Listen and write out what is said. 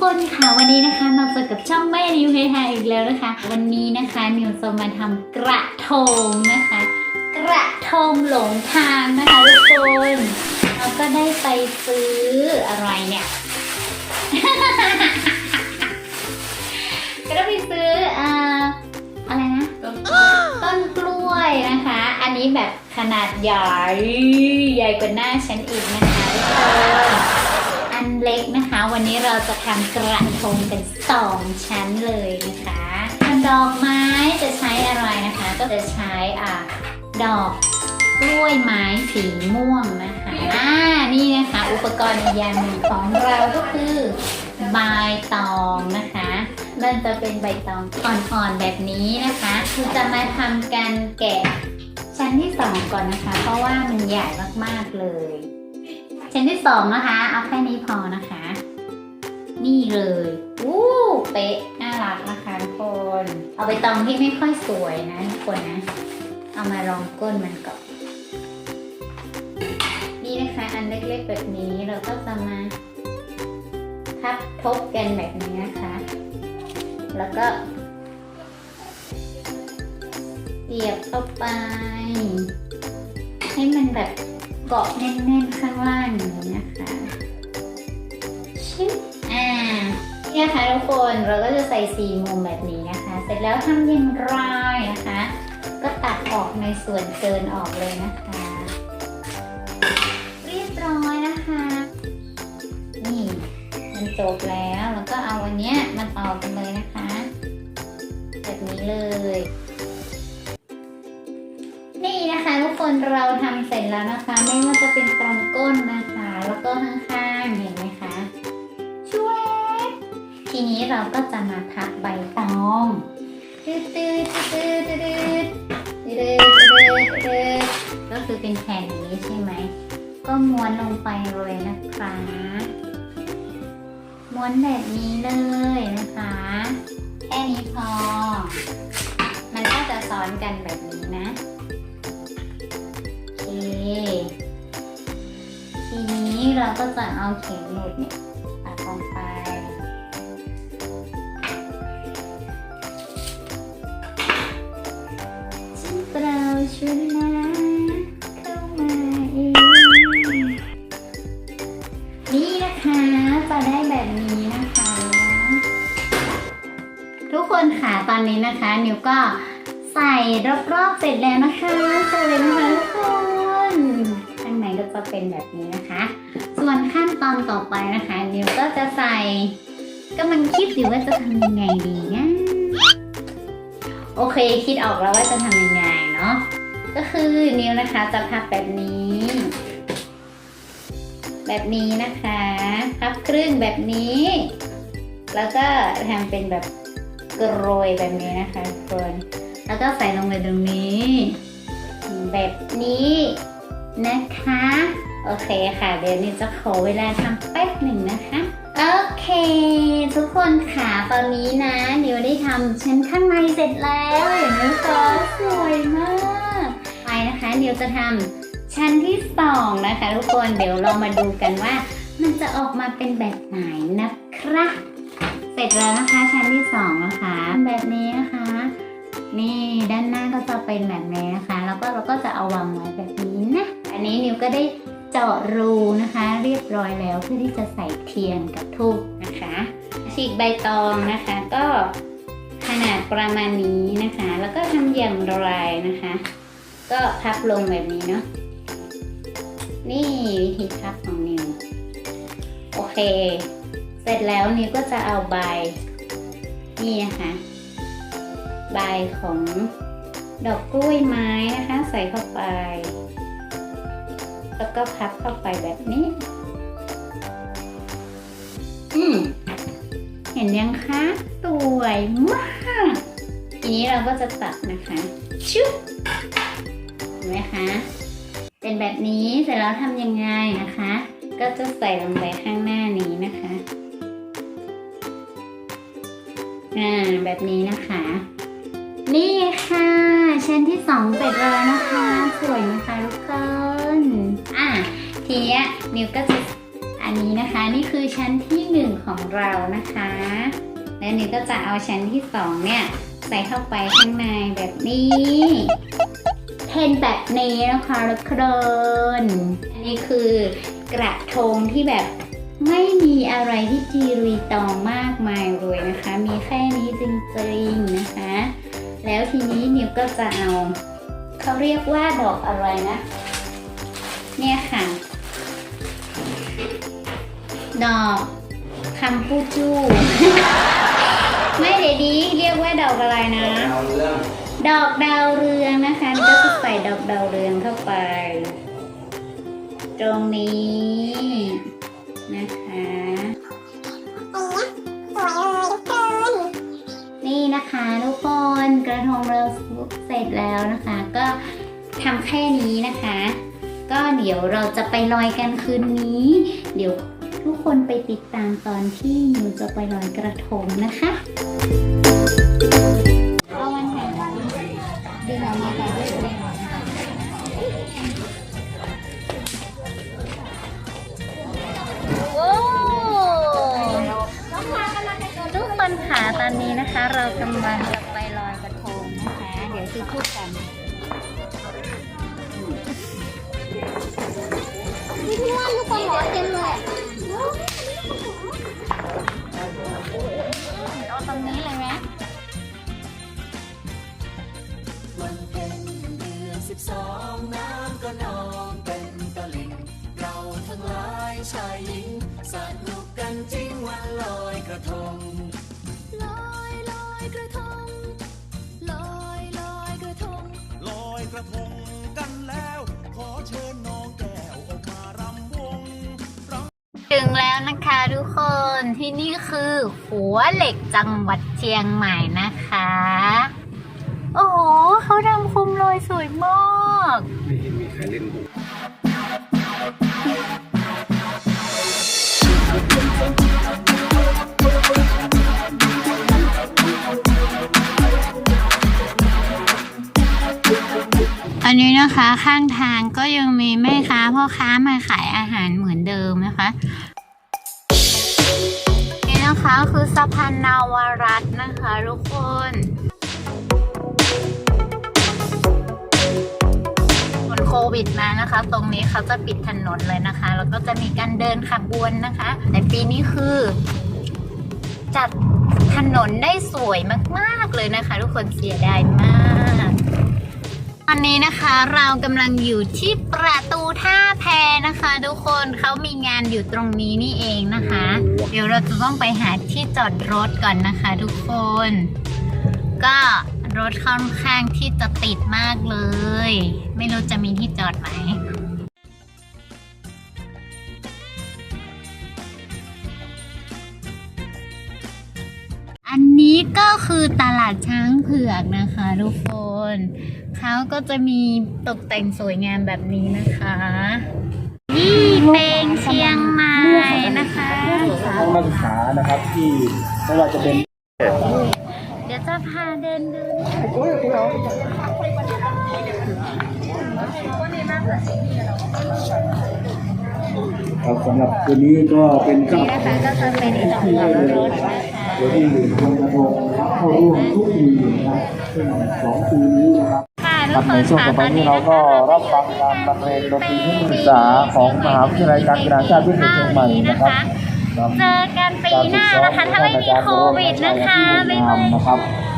คนค่ะวันนี้นะคะมาเจอกับช่องแม่นิวเฮฮาอีกแล้วนะคะ วันนี้นะคะนิวจะมาทำกระทงนะคะ กระทงหลงทางนะคะทุกคนเราก็ได้ไปซื้ออะไรเนี่ยก็ได้ไปซื้ออ่าอะไรนะต้นกล้วยนะคะ อันนี้แบบขนาดใหญ่ใหญ่กว่าหน้าฉันอีกนะคะทุกคนอัน เล็กนะคะ วันนี้เราจะทำกระทงเป็นสองชั้นเลยนะคะทำดอกไม้จะใช้อะไรนะคะ ก็จะใช้อ่าดอกกล้วยไม้สีม่วงนะคะอ่านี่นะคะ อุปกรณ์อีกอย่างหนึ่งของเราก็คือใบตองนะคะมันจะเป็นใบตองอ่อนๆแบบนี้นะคะคือจะมาทำการแกะชั้นที่สองก่อนนะคะ เพราะว่ามันใหญ่มากๆเลย ชั้นที่สองนะคะ เอาแค่นี้พอนะคะ นี่เลยวู้เป๊ะน่ารักนะคะทุกคน เอาไปตองที่ไม่ค่อยสวยนะทุกคนนะ เอามารองก้นมันก่อนนี่นะคะอันเล็กๆแบบนี้เราก็จะมาทับทบกันแบบนี้นะคะ แล้วก็เสียบเข้าไป ให้มันแบบ เกาะแน่นๆข้างล่างอย่างนี้นะคะชิบอ่าเนี่ยค่ะทุกคนเราก็จะใส่สีมุมแบบนี้นะคะ เสร็จแล้วทำอย่างไรนะคะ ก็ตัดออกในส่วนเกินออกเลยนะคะ เรียบร้อยนะคะ นี่มันจบแล้วแล้วก็เอาอันเนี้ยมาต่อกันเลยนะคะ แบบนี้เลย คนเราทำเสร็จแล้วนะคะ ไม่ว่าจะเป็นตรงก้นนะคะ แล้วก็ข้างๆเห็นไหมคะช่วยทีนี้เราก็จะมาทับใบตองตืดตืดตืดตืดตืดตืดตืดก็คือเป็นแผ่นนี้ใช่ไหมก็ม้วนลงไปเลยนะคะม้วนแบบนี้เลยนะคะ แค่นี้พอ มันก็จะซ้อนกันแบบนี้นะ ทีนี้เราก็จะเอาเข็มหมุดเนี่ยปักลงไปฉันเปล่าชวนนะเข้ามาเองนี่นะคะจะได้แบบนี้นะคะ ทุกคนค่ะตอนนี้นะคะ นิวก็ใส่รอบๆเสร็จแล้วนะคะใส่เลยนะคะทุกคน ข้างในก็จะเป็นแบบนี้นะคะ ส่วนขั้นตอนต่อไปนะคะนิวก็จะใส่กำลังคิดอยู่ว่าจะทำยังไงดีนะโอเคคิดออกแล้วว่าจะทำยังไงเนาะก็คือนิวนะคะจะพับแบบนี้ แบบนี้นะคะพับครึ่งแบบนี้ แล้วก็ทำเป็นแบบกรอยแบบนี้นะคะทุกคนแล้วก็ใส่ลงไปตรงนี้ แบบนี้ นะคะ โอเคค่ะ เดี๋ยวนี้จะขอเวลาทำแป๊บหนึ่งนะคะ โอเค ทุกคนค่ะตอนนี้นะเดี๋ยวได้ทำชั้นข้างในเสร็จแล้วเห็นไหมคะสวยมาก ไปนะคะเดี๋ยวจะทำชั้นที่สองนะคะ ทุกคนเดี๋ยวเรามาดูกันว่า มันจะออกมาเป็นแบบไหนนะครับเสร็จแล้วนะคะชั้นที่สองนะคะแบบนี้นะคะ นี่ด้านหน้าก็จะเป็นแบบนี้นะคะ แล้วก็เราก็จะเอาวางไว้แบบนี้นะ อันนี้นิวก็ได้เจาะรูนะคะ เรียบร้อยแล้วเพื่อที่จะใส่เทียนกับทูบนะคะฉีกใบตองนะคะ ก็ขนาดประมาณนี้นะคะ แล้วก็ทำอย่างไรนะคะ ก็พับลงแบบนี้เนาะนี่วิธีพับของนิวโอเค เสร็จแล้วนิวก็จะเอาใบนี่นะคะใบของดอกกล้วยไม้นะคะ ใส่เข้าไป แล้วก็พับเข้าไปแบบนี้ อืม เห็นยังคะ สวยมาก ทีนี้เราก็จะตัดนะคะชุบเห็นไหมคะ เป็นแบบนี้เสร็จแล้วทำยังไงนะคะ ก็จะใส่ลงไปข้างหน้านี้นะคะ อ่า แบบนี้นะคะนี่ค่ะชั้นที่สองเสร็จแล้วนะคะ สวยไหมคะทุกคน ทีเนี้ยนิวก็จะอันนี้นะคะ นี่คือชั้นที่หนึ่งของเรานะคะ แล้วนี่ก็จะเอาชั้นที่สองเนี่ย ใส่เข้าไปข้างในแบบนี้เป็นแบบนี้นะคะทุกคนอันนี้คือกระทงที่แบบไม่มีอะไรที่จีรีตองมากมายเลยนะคะ มีแค่นี้จริงๆนะคะ แล้วทีนี้นิวก็จะเอาเขาเรียกว่าดอกอะไรนะ เนี่ยค่ะ ดอกคำพูจูไม่เดี๋ยวดีเรียกว่าดอกอะไรนะ เอาเรื่องดอกดาวเรืองนะคะก็จะใส่ดอกดาวเรืองเข้าไป ตรงนี้นะคะ นี่นะคะทุกคนกระทงเราเสร็จแล้วนะคะ ก็ทำแค่นี้นะคะ ก็เดี๋ยวเราจะไปลอยกันคืนนี้ เดี๋ยว ทุกคนไปติดตามตอนที่หนูจะไปลอยกระทงนะคะเอาวันไหนดีเรามาไปด้วยกันโอ้ทุกคนค่ะตอนนี้นะคะ เรากำลังจะไปลอยกระทงนะคะ เดี๋ยวคือพูดกันพี่ว่าลูกบอลหมอเต็มเลย ถึงแล้วนะคะทุกคนที่นี่คือหัวเหล็กจังหวัดเชียงใหม่นะคะ โอ้โหเขาทำโคมลอยสวยมากไม่เห็นมีใครเล่นอันนี้นะคะข้างทางก็ยังมีแม่ค้าพ่อค้ามาขายอาหารเหมือนเดิมนะคะ นะคะคือสะพานนาวรัตน์นะคะทุกคนคนโควิดมานะคะ ตรงนี้เขาจะปิดถนนเลยนะคะ แล้วก็จะมีการเดินขบวนนะคะ แต่ปีนี้คือ จัดถนนได้สวยมาก ๆ เลยนะคะ ทุกคนเสียดายมาก ตอนนี้นะคะเรากำลังอยู่ที่ประตูท่าแพนะคะ ทุกคนเขามีงานอยู่ตรงนี้นี่เองนะคะ เดี๋ยวเราจะต้องไปหาที่จอดรถก่อนนะคะ ทุกคน ก็รถค่อนข้างที่จะติดมากเลย ไม่รู้จะมีที่จอดไหมอันนี้ก็คือตลาดช้างเผือกนะคะ ทุกคน เขาก็จะมีตกแต่งสวยงามแบบนี้นะคะ นี่เป็นเชียงใหม่นะคะน้องนักศึกษานะครับที่ไม่ว่าจะเป็น เดี๋ยวจะพาเดินดูครับสำหรับคืนนี้ก็เป็นเจ้านี่นะคะก็จะเป็นอดรถนะคะโดยที่ทางกระทงเข้าร่วมทุกปีนะครับซึ่งสองปีนี้นะครับ ค่ะคทุรักบคในช่วงค่ะต่อไปนนี้เราก็รับฟังการบรรเลงดนตรีที่ศึกษาของมหาวิทยาลัยการกีฬาชาติวิทยาเชียงใหม่นะครับเจอกันปีหน้านะคะถ้าไม่มีโควิดนะคะบ๊ายบายนะครับค